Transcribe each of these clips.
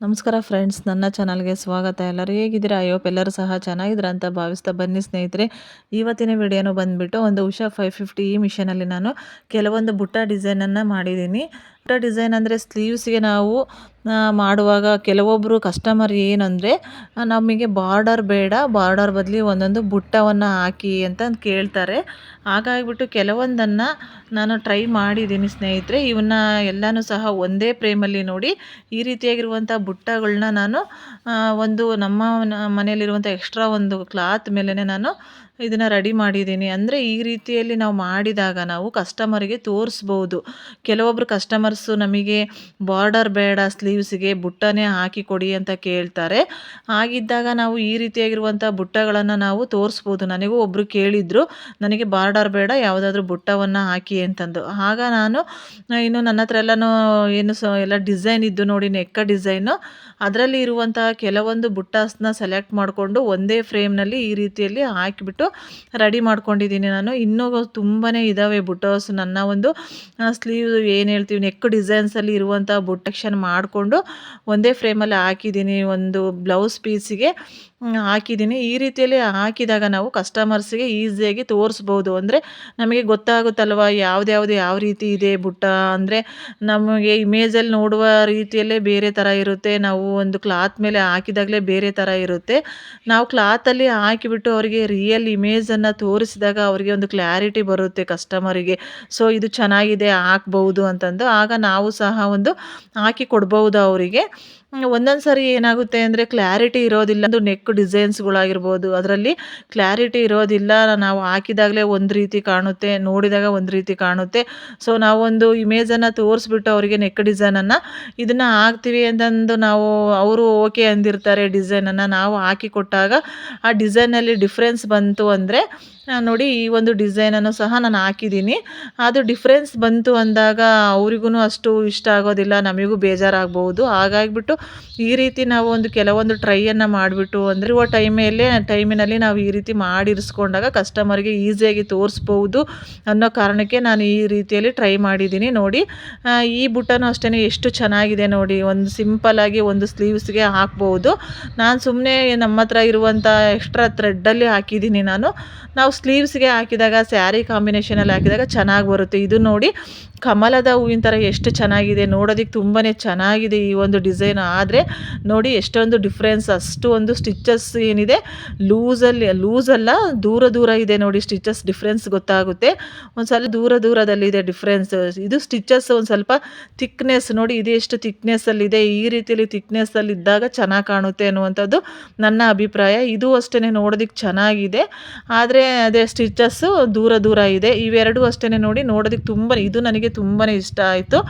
ನಮಸ್ಕಾರ ಫ್ರೆಂಡ್ಸ್ ನನ್ನ ಚಾನಲ್ಗೆ ಸ್ವಾಗತ. ಎಲ್ಲರೂ ಹೇಗಿದ್ದೀರಾ? ಅಯ್ಯೋಪ್ ಎಲ್ಲರೂ ಸಹ ಚೆನ್ನಾಗಿದ್ದೀರಾ ಅಂತ ಭಾವಿಸ್ತಾ ಬನ್ನಿ ಸ್ನೇಹಿತರೆ. ಇವತ್ತಿನ ವಿಡಿಯೋನು ಬಂದುಬಿಟ್ಟು ಒಂದು ಉಷಾ ಫೈವ್ ಫಿಫ್ಟಿ ಈ ಮಿಷನಲ್ಲಿ ನಾನು ಕೆಲವೊಂದು ಬುಟ್ಟ ಡಿಸೈನನ್ನು ಮಾಡಿದ್ದೀನಿ. ಡಿಸೈನ್ ಅಂದರೆ ಸ್ಲೀವ್ಸ್ಗೆ ನಾವು ಮಾಡುವಾಗ ಕೆಲವೊಬ್ಬರು ಕಸ್ಟಮರ್ ಏನಂದರೆ ನಮಗೆ ಬಾರ್ಡರ್ ಬೇಡ, ಬಾರ್ಡರ್ ಬದಲಿ ಒಂದೊಂದು ಬುಟ್ಟವನ್ನು ಹಾಕಿ ಅಂತ ಕೇಳ್ತಾರೆ. ಹಾಗಾಗಿಬಿಟ್ಟು ಕೆಲವೊಂದನ್ನು ನಾನು ಟ್ರೈ ಮಾಡಿದ್ದೀನಿ ಸ್ನೇಹಿತರೆ. ಇವನ್ನ ಎಲ್ಲನೂ ಸಹ ಒಂದೇ ಫ್ರೇಮಲ್ಲಿ ನೋಡಿ, ಈ ರೀತಿಯಾಗಿರುವಂಥ ಬುಟ್ಟಗಳನ್ನ ನಾನು ಒಂದು ನಮ್ಮ ಮನೆಯಲ್ಲಿರುವಂಥ ಎಕ್ಸ್ಟ್ರಾ ಒಂದು ಕ್ಲಾತ್ ಮೇಲೇ ನಾನು ಇದನ್ನು ರೆಡಿ ಮಾಡಿದ್ದೀನಿ. ಅಂದರೆ ಈ ರೀತಿಯಲ್ಲಿ ನಾವು ಮಾಡಿದಾಗ ನಾವು ಕಸ್ಟಮರಿಗೆ ತೋರಿಸ್ಬೋದು. ಕೆಲವೊಬ್ಬರು ಕಸ್ಟಮರ್ಸು ನಮಗೆ ಬಾರ್ಡರ್ ಬೇಡ, ಸ್ಲೀವ್ಸ್ಗೆ ಬುಟ್ಟನೇ ಹಾಕಿ ಕೊಡಿ ಅಂತ ಕೇಳ್ತಾರೆ. ಹಾಗಿದ್ದಾಗ ನಾವು ಈ ರೀತಿಯಾಗಿರುವಂಥ ಬುಟ್ಟಗಳನ್ನು ನಾವು ತೋರಿಸ್ಬೋದು. ನನಗೂ ಒಬ್ಬರು ಕೇಳಿದರು, ನನಗೆ ಬಾರ್ಡರ್ ಬೇಡ, ಯಾವುದಾದ್ರೂ ಬುಟ್ಟವನ್ನು ಹಾಕಿ ಅಂತಂದು. ಆಗ ನಾನು, ಇನ್ನು ನನ್ನ ಹತ್ರ ಎಲ್ಲನೂ ಏನು ಸ, ಎಲ್ಲ ಡಿಸೈನ್ ಇದ್ದು ನೋಡಿ, ನೆಕ್ಕ ಡಿಸೈನು. ಅದರಲ್ಲಿ ಇರುವಂತಹ ಕೆಲವೊಂದು ಬುಟ್ಟಾಸ್ನ ಸೆಲೆಕ್ಟ್ ಮಾಡಿಕೊಂಡು ಒಂದೇ ಫ್ರೇಮ್ನಲ್ಲಿ ಈ ರೀತಿಯಲ್ಲಿ ಹಾಕಿಬಿಟ್ಟು ರೆಡಿ ಮಾಡ್ಕೊಂಡಿದ್ದೀನಿ ನಾನು. ಇನ್ನೂ ತುಂಬಾ ಇದ್ದಾವೆ ಬುಟ್ಟಸ್. ನನ್ನ ಒಂದು ಸ್ಲೀವ್ ಏನು ಹೇಳ್ತೀವಿ ನೆಕ್ ಡಿಸೈನ್ಸಲ್ಲಿ ಇರುವಂಥ ಬುಟೆಕ್ಷನ್ ಮಾಡಿಕೊಂಡು ಒಂದೇ ಫ್ರೇಮಲ್ಲಿ ಹಾಕಿದ್ದೀನಿ ಒಂದು ಬ್ಲೌಸ್ ಪೀಸಿಗೆ. ಹಾಕಿದ್ದೀನಿ. ಈ ರೀತಿಯಲ್ಲಿ ಹಾಕಿದಾಗ ನಾವು ಕಸ್ಟಮರ್ಸ್ಗೆ ಈಸಿಯಾಗಿ ತೋರಿಸ್ಬೋದು. ಅಂದರೆ ನಮಗೆ ಗೊತ್ತಾಗುತ್ತಲ್ವ ಯಾವ್ದ್ಯಾವ್ದು ಯಾವ ರೀತಿ ಇದೆ ಬುಟ್ಟ? ಅಂದರೆ ನಮಗೆ ಇಮೇಜಲ್ಲಿ ನೋಡುವ ರೀತಿಯಲ್ಲೇ ಬೇರೆ ಥರ ಇರುತ್ತೆ. ನಾವು ಒಂದು ಕ್ಲಾತ್ ಮೇಲೆ ಹಾಕಿದಾಗಲೇ ಬೇರೆ ಥರ ಇರುತ್ತೆ. ನಾವು ಕ್ಲಾತಲ್ಲಿ ಹಾಕಿಬಿಟ್ಟು ಅವರಿಗೆ ರಿಯಲ್ ಇಮೇಜನ್ನು ತೋರಿಸಿದಾಗ ಅವರಿಗೆ ಒಂದು ಕ್ಲಾರಿಟಿ ಬರುತ್ತೆ ಕಸ್ಟಮರಿಗೆ ಸೊ ಇದು ಚೆನ್ನಾಗಿದೆ, ಹಾಕ್ಬೋದು ಅಂತಂದು. ಆಗ ನಾವು ಸಹ ಒಂದು ಹಾಕಿ ಕೊಡ್ಬೋದು ಅವರಿಗೆ. ಒಂದೊಂದು ಸಾರಿ ಏನಾಗುತ್ತೆ ಅಂದರೆ ಕ್ಲಾರಿಟಿ ಇರೋದಿಲ್ಲ. ಒಂದು ನೆಕ್ ಡಿಸೈನ್ಸ್ಗಳಾಗಿರ್ಬೋದು ಅದರಲ್ಲಿ ಕ್ಲಾರಿಟಿ ಇರೋದಿಲ್ಲ. ನಾವು ಹಾಕಿದಾಗಲೇ ಒಂದು ರೀತಿ ಕಾಣುತ್ತೆ, ನೋಡಿದಾಗ ಒಂದು ರೀತಿ ಕಾಣುತ್ತೆ. ಸೊ ನಾವೊಂದು ಇಮೇಜನ್ನು ತೋರಿಸ್ಬಿಟ್ಟು ಅವರಿಗೆ ನೆಕ್ ಡಿಸೈನನ್ನು ಇದನ್ನು ಹಾಕ್ತೀವಿ ಅಂತಂದು ನಾವು ಅವರು ಓಕೆ ಅಂದಿರ್ತಾರೆ ಡಿಸೈನನ್ನು ನಾವು ಹಾಕಿ ಕೊಟ್ಟಾಗ ಆ ಡಿಸೈನಲ್ಲಿ ಡಿಫ್ರೆನ್ಸ್ ಬಂತು ಅಂದರೆ ನೋಡಿ ಈ ಒಂದು ಡಿಸೈನನ್ನು ಸಹ ನಾನು ಹಾಕಿದ್ದೀನಿ. ಅದು ಡಿಫ್ರೆನ್ಸ್ ಬಂತು ಅಂದಾಗ ಅವರಿಗೂ ಅಷ್ಟು ಇಷ್ಟ ಆಗೋದಿಲ್ಲ, ನಮಗೂ ಬೇಜಾರಾಗ್ಬೋದು ಹಾಗಾಗಿಬಿಟ್ಟು ಈ ರೀತಿ ನಾವು ಒಂದು ಕೆಲವೊಂದು ಟ್ರೈಯನ್ನು ಮಾಡಿಬಿಟ್ಟು ಅಂದರೆ ಇರುವ ಟೈಮಲ್ಲೇ ಟೈಮಿನಲ್ಲಿ ನಾವು ಈ ರೀತಿ ಮಾಡಿರಿಸ್ಕೊಂಡಾಗ ಕಸ್ಟಮರ್ಗೆ ಈಸಿಯಾಗಿ ತೋರಿಸ್ಬೋದು ಅನ್ನೋ ಕಾರಣಕ್ಕೆ ನಾನು ಈ ರೀತಿಯಲ್ಲಿ ಟ್ರೈ ಮಾಡಿದ್ದೀನಿ. ನೋಡಿ ಈ ಬುಟ್ಟನೂ ಅಷ್ಟೇ ಎಷ್ಟು ಚೆನ್ನಾಗಿದೆ ನೋಡಿ. ಒಂದು ಸಿಂಪಲ್ಲಾಗಿ ಒಂದು ಸ್ಲೀವ್ಸ್ಗೆ ಹಾಕ್ಬೋದು ನಾನು ಸುಮ್ಮನೆ ನಮ್ಮ ಹತ್ರ ಇರುವಂಥ ಎಕ್ಸ್ಟ್ರಾ ಥ್ರೆಡ್ಡಲ್ಲಿ ಹಾಕಿದ್ದೀನಿ ನಾನು. ನಾವು ಸ್ಲೀವ್ಸ್ಗೆ ಹಾಕಿದಾಗ, ಸ್ಯಾರಿ ಕಾಂಬಿನೇಷನಲ್ಲಿ ಹಾಕಿದಾಗ ಚೆನ್ನಾಗಿ ಬರುತ್ತೆ. ಇದು ನೋಡಿ ಕಮಲದ ಹೂವಿನ ಥರ ಎಷ್ಟು ಚೆನ್ನಾಗಿದೆ. ನೋಡೋದಕ್ಕೆ ತುಂಬಾ ಚೆನ್ನಾಗಿದೆ ಈ ಒಂದು ಡಿಸೈನ್. ಆದರೆ ನೋಡಿ ಎಷ್ಟೊಂದು ಡಿಫ್ರೆನ್ಸ್, ಅಷ್ಟು ಒಂದು ಸ್ಟಿಚಸ್ ಏನಿದೆ. ಲೂಸಲ್ಲಿ ಲೂಸಲ್ಲ ದೂರ ದೂರ ಇದೆ ನೋಡಿ ಸ್ಟಿಚಸ್ ಡಿಫ್ರೆನ್ಸ್ ಗೊತ್ತಾಗುತ್ತೆ. ಒಂದು ದೂರ ದೂರದಲ್ಲಿದೆ ಡಿಫ್ರೆನ್ಸ್. ಇದು ಸ್ಟಿಚಸ್ ಒಂದು ಸ್ವಲ್ಪ ಥಿಕ್ನೆಸ್ ನೋಡಿ ಇದು ಎಷ್ಟು ಥಿಕ್ನೆಸ್ಸಲ್ಲಿದೆ ಈ ರೀತಿಯಲ್ಲಿ ಥಿಕ್ನೆಸ್ಸಲ್ಲಿ ಇದ್ದಾಗ ಚೆನ್ನಾಗಿ ಕಾಣುತ್ತೆ ಅನ್ನುವಂಥದ್ದು ನನ್ನ ಅಭಿಪ್ರಾಯ. ಇದು ಅಷ್ಟೇ ನೋಡೋದಕ್ಕೆ ಚೆನ್ನಾಗಿದೆ. ಆದರೆ ಅದೇ ಸ್ಟಿಚ್ಚಸ್ಸು ದೂರ ದೂರ ಇದೆ. ಇವೆರಡು ಅಷ್ಟೇ ನೋಡಿ ನೋಡೋದಕ್ಕೆ ತುಂಬ, ಇದು ನನಗೆ ತುಂಬಾ ಇಷ್ಟ ಆಯಿತು.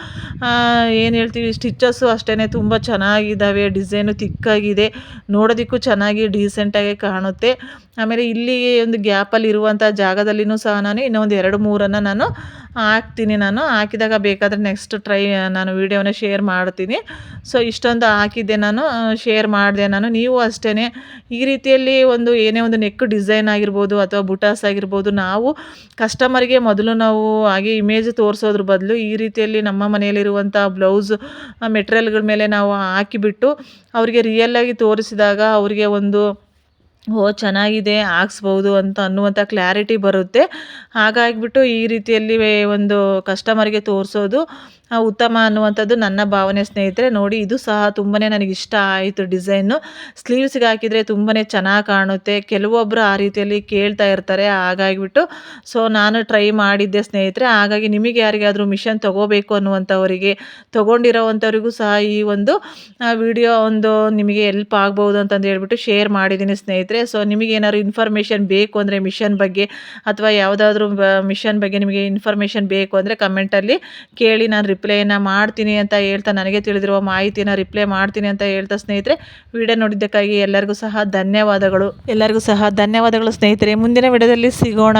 ಏನು ಹೇಳ್ತೀವಿ ಸ್ಟಿಚಸ್ಸು ಅಷ್ಟೇ ತುಂಬ ಚೆನ್ನಾಗಿದ್ದಾವೆ ಡಿಸೈನು ತಿಕ್ಕಾಗಿದೆ. ನೋಡೋದಕ್ಕೂ ಚೆನ್ನಾಗಿ ಡೀಸೆಂಟಾಗಿ ಕಾಣುತ್ತೆ. ಆಮೇಲೆ ಇಲ್ಲಿ ಒಂದು ಗ್ಯಾಪಲ್ಲಿ ಇರುವಂಥ ಜಾಗದಲ್ಲಿನೂ ಸಹ ನಾನು ಇನ್ನೊಂದು ಎರಡು, ಮೂರನ್ನು ನಾನು ಹಾಕ್ತೀನಿ ನಾನು. ಹಾಕಿದಾಗ ಬೇಕಾದರೆ ನೆಕ್ಸ್ಟ್ ಟ್ರೈ ನಾನು ವೀಡಿಯೋನ ಶೇರ್ ಮಾಡ್ತೀನಿ. ಸೊ ಇಷ್ಟೊಂದು ಹಾಕಿದ್ದೆ ನಾನು ಶೇರ್ ಮಾಡಿದೆ ನಾನು. ನೀವು ಅಷ್ಟೇ ಈ ರೀತಿಯಲ್ಲಿ ಒಂದು ಏನೇ ಒಂದು ನೆಕ್ ಡಿಸೈನ್ ಆಗಿರ್ಬೋದು ಅಥವಾ ಬುಟಾಸ್ ಆಗಿರ್ಬೋದು. ನಾವು ಕಸ್ಟಮರ್ಗೆ ಮೊದಲು ನಾವು ಹಾಗೆ ಇಮೇಜ್ ತೋರಿಸೋದ್ರ ಬದಲು ಈ ರೀತಿಯಲ್ಲಿ ನಮ್ಮ ಮನೆಯಲ್ಲಿರುವಂಥ ಬ್ಲೌಸ್ ಮೆಟೀರಿಯಲ್ಗಳ ಮೇಲೆ ನಾವು ಹಾಕಿಬಿಟ್ಟು ಅವರಿಗೆ ರಿಯಲ್ಲಾಗಿ ತೋರಿಸಿದಾಗ ಅವರಿಗೆ ಒಂದು, ಓ ಚೆನ್ನಾಗಿದೆ, ಹಾಕ್ಸ್ಬೋದು ಅಂತ ಅನ್ನುವಂಥ ಕ್ಲಾರಿಟಿ ಬರುತ್ತೆ. ಹಾಗಾಗಿಬಿಟ್ಟು ಈ ರೀತಿಯಲ್ಲಿ ಒಂದು ಕಸ್ಟಮರ್ಗೆ ತೋರಿಸೋದು ಉತ್ತಮ ಅನ್ನುವಂಥದ್ದು ನನ್ನ ಭಾವನೆ ಸ್ನೇಹಿತರೆ. ನೋಡಿ, ಇದು ಸಹ ತುಂಬನೇ ನನಗೆ ಇಷ್ಟ ಆಯಿತು ಡಿಸೈನು. ಸ್ಲೀವ್ಸ್ಗೆ ಹಾಕಿದರೆ ತುಂಬಾ ಚೆನ್ನಾಗಿ ಕಾಣುತ್ತೆ. ಕೆಲವೊಬ್ಬರು ಆ ರೀತಿಯಲ್ಲಿ ಕೇಳ್ತಾ ಇರ್ತಾರೆ, ಹಾಗಾಗಿಬಿಟ್ಟು. ಸೊ, ನಾನು ಟ್ರೈ ಮಾಡಿದ್ದೆ ಸ್ನೇಹಿತರೆ. ಹಾಗಾಗಿ ನಿಮಗೆ ಯಾರಿಗಾದರೂ ಮಿಷನ್ ತೊಗೋಬೇಕು ಅನ್ನುವಂಥವರಿಗೆ, ತೊಗೊಂಡಿರೋವಂಥವ್ರಿಗೂ ಸಹ ಈ ಒಂದು ವಿಡಿಯೋ ಒಂದು ನಿಮಗೆ ಎಲ್ಪ್ ಆಗ್ಬೋದು ಅಂತಂದು ಹೇಳ್ಬಿಟ್ಟು ಶೇರ್ ಮಾಡಿದ್ದೀನಿ ಸ್ನೇಹಿತರೆ. ಸೊ, ನಿಮಗೆ ಏನಾದ್ರು ಇನ್ಫಾರ್ಮೇಷನ್ ಬೇಕು ಅಂದರೆ ಮಿಷನ್ ಬಗ್ಗೆ, ಅಥವಾ ಯಾವುದಾದ್ರೂ ಮಿಷನ್ ಬಗ್ಗೆ ನಿಮಗೆ ಇನ್ಫಾರ್ಮೇಷನ್ ಬೇಕು ಅಂದರೆ ಕಮೆಂಟಲ್ಲಿ ಕೇಳಿ ನಾನು ರಿಪ್ಲೈನ ಮಾಡ್ತೀನಿ ಅಂತ ಹೇಳ್ತಾ ನನಗೆ ತಿಳಿದಿರುವ ಮಾಹಿತಿನ ರಿಪ್ಲೈ ಮಾಡ್ತೀನಿ ಅಂತ ಹೇಳ್ತಾ ಸ್ನೇಹಿತರೆ ವಿಡಿಯೋ ನೋಡಿದ್ದಕ್ಕಾಗಿ ಎಲ್ಲರಿಗೂ ಸಹ ಧನ್ಯವಾದಗಳು. ಎಲ್ಲರಿಗೂ ಸಹ ಧನ್ಯವಾದಗಳು ಸ್ನೇಹಿತರೆ. ಮುಂದಿನ ವಿಡಿಯೋದಲ್ಲಿ ಸಿಗೋಣ.